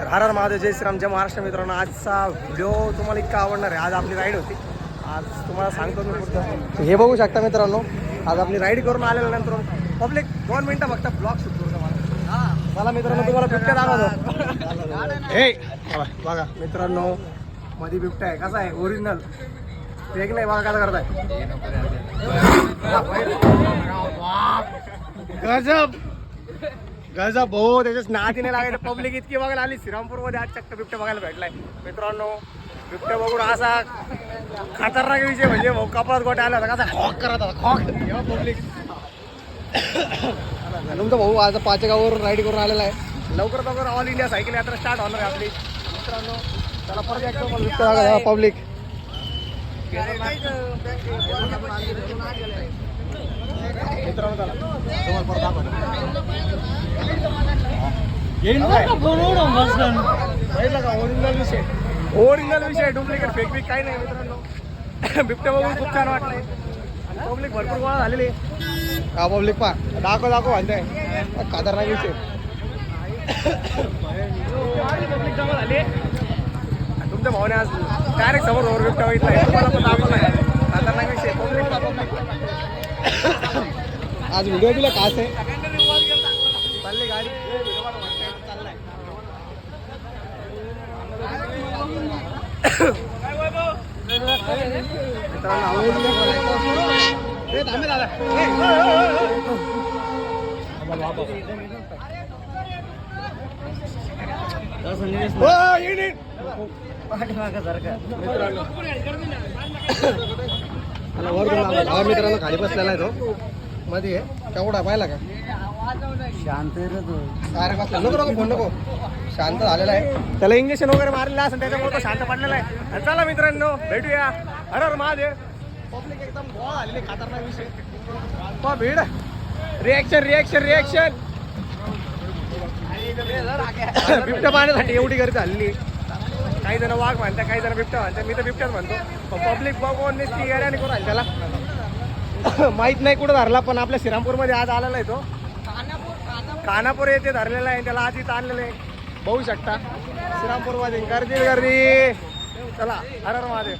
तर हर हर महादेव जय श्रीराम जय महाराष्ट्र मित्रांनो. आजचा व्हिडिओ तुम्हाला इतका आवडणार आहे. आज आपली राईड होती. आज तुम्हाला सांगतो मी हे बघू शकता मित्रांनो. आज आपली राईड करून आल्यानंतर पब्लिक दोन मिनटं फक्त ब्लॉग शूट करू मला चला मित्रांनो तुम्हाला बिबट्या दाखवतो. हे! बघा, बघा मित्रांनो मध्ये बिबट्या आहे. कसा आहे? ओरिजिनल एक नाही बघा कसं करताय. गजब! गजब भाऊ त्याच्याच नातीने नाही लागायचं. पब्लिक इतकी बघायला आली श्रीरामपूरमध्ये आज चक्क बिबट्या बघायला भेटलाय. मित्रांनो बिबट्या बघून असा खतरनाक विषय म्हणजे भाऊ कपाळात गोट्या आला होता कसा हॉक करत होता हॉक. तेव्हा पब्लिक तुमचा भाऊ आज पाचेगाववर राईड करून आलेला आहे. लवकर लवकर ऑल इंडिया सायकल यात्रा स्टार्ट होणार आहे आपली. मित्रांनो त्याला परत एकदा बिबट्या पब्लिक मित्रांनो चला तुम्हाला परत दाखवतो येईल काय? पाहिलं का ओरिजिनल विषय ओरिजिनल विषय डुप्लिकेट फेक बिक काही नाही मित्रांनो. बिबट्या बघून खूप छान वाटलंय. पब्लिक भरपूर गोळा झालेली का हा पब्लिक पा दाखव दाखव म्हणताय खतरनाक विषय. पब्लिक जमा झाली तुमच्या भावाने आज डायरेक्ट समोर ओव्हर बिबट्या बघितलाय. तुम्हाला पण दाखवलाय. खतरनाक विषय पब्लिक आज व्हिडिओ दिला कास आहे. चालली गाडी. भावा मित्रांनो खाली बसलेला आहे तो. मध्ये आहे. केवढा पाहिला का? शांत अरे बसला. नको नको फोन नको. शांत झालेला आहे. त्याला इंजेक्शन वगैरे मारलेलं असेल त्याच्यामुळे तो शांत पडलेला आहे. आणि चला मित्रांनो भेटूया. हर हर महादेव. पब्लिक एकदम गोळा झालेली खतरनाक विषय. पहा भीड. रिॲक्शन रिॲक्शन रिॲक्शन बिबट्या पाहण्यासाठी एवढी गर्दी झालेली काही जण वाघ म्हणतात काही जण बिबट्या म्हणतात. मी तर बिबट्याच म्हणतो. पब्लिक बघून ती येड्याने करून राहिली त्याला माहीत नाही कुठं धरला पण आपल्या श्रीरामपूरमध्ये आज आलेला आहे तो. कानापूर येथे धरलेला आहे त्याला आज इथं आणलेलं आहे. बघू शकता. श्रीरामपूरमध्ये गर्दी गर्दी. चला हर हर महादेव.